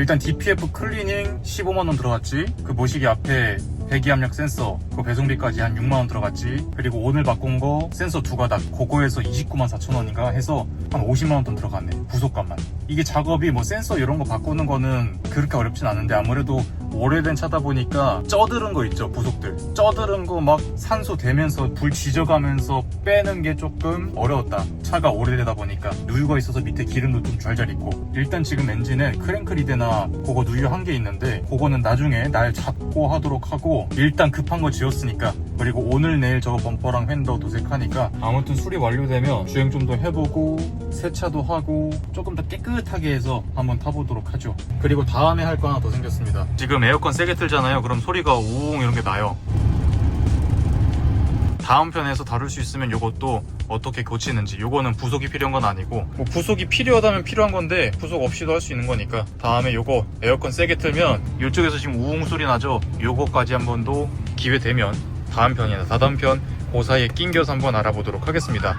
일단 DPF 클리닝 15만원 들어갔지. 그 모시기 앞에 배기압력 센서 그 배송비까지 한 6만원 들어갔지. 그리고 오늘 바꾼 거 센서 두 가닥 그거에서 29만 4천원인가 해서 한 50만원 돈 들어갔네 부속값만. 이게 작업이 뭐 센서 이런 거 바꾸는 거는 그렇게 어렵진 않은데 아무래도 오래된 차다 보니까 쩌드른 거 있죠 부속들. 쩌드른 거막 산소 되면서 불 지져가면서 빼는 게 조금 어려웠다. 차가 오래되다 보니까 누유가 있어서 밑에 기름도 좀 잘잘 있고. 일단 지금 엔진에 크랭크 리드나 그거 누유 한 개 있는데 그거는 나중에 날 잡고 하도록 하고 일단 급한 거 지었으니까. 그리고 오늘 내일 저거 범퍼랑 휀더 도색하니까 아무튼 수리 완료되면 주행 좀 더 해보고 세차도 하고 조금 더 깨끗하게 해서 한번 타보도록 하죠. 그리고 다음에 할 거 하나 더 생겼습니다. 지금 에어컨 세게 틀잖아요. 그럼 소리가 우웅 이런 게 나요. 다음 편에서 다룰 수 있으면 이것도 어떻게 고치는지 요거는 부속이 필요한 건 아니고 뭐 부속이 필요하다면 필요한 건데 부속 없이도 할 수 있는 거니까 다음에 요거 에어컨 세게 틀면 이쪽에서 지금 우웅 소리 나죠? 요거까지 한 번 더 기회 되면 다음 편이나 다다음 편 그 사이에 낑겨서 한번 알아보도록 하겠습니다